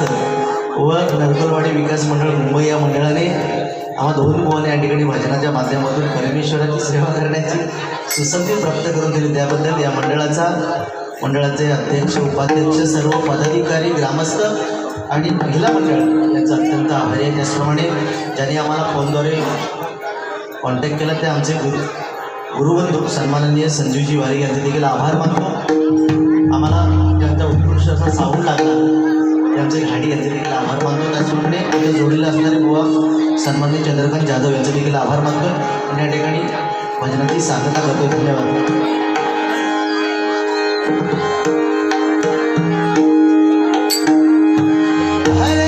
व नरगरवाडी विकास मंडळ मुंबई या मंडळाने आम्हा दोन मोहन या ठिकाणी भजनाच्या माध्यमातून परमेश्वराची सेवा करण्याची सुसंधी प्राप्त करून दिली. त्याबद्दल या मंडळाचा मंडळाचे अध्यक्ष उपाध्यक्ष सर्व पदाधिकारी ग्रामस्थ आणि महिला मंडळ यांचा अत्यंत आभारी आहे. त्याचप्रमाणे ज्यांनी आम्हाला फोनद्वारे कॉन्टॅक्ट केला ते आमचे गुरु गुरुबंधू सन्माननीय संजीवजी वारी यांचे देखील आभार मानतो. आम्हाला त्यांचा उत्कृष्ट असा साऊंड लागला यांचे घाडी यांचे देखील आभार मानतो. त्याचप्रमाणे त्याच्या जोडीला असणारे बुवा सन्मानित चंद्रकांत जाधव यांचे देखील आभार मानतो. आणि या ठिकाणी भजनाची सांगता करतो. धन्यवाद. Hare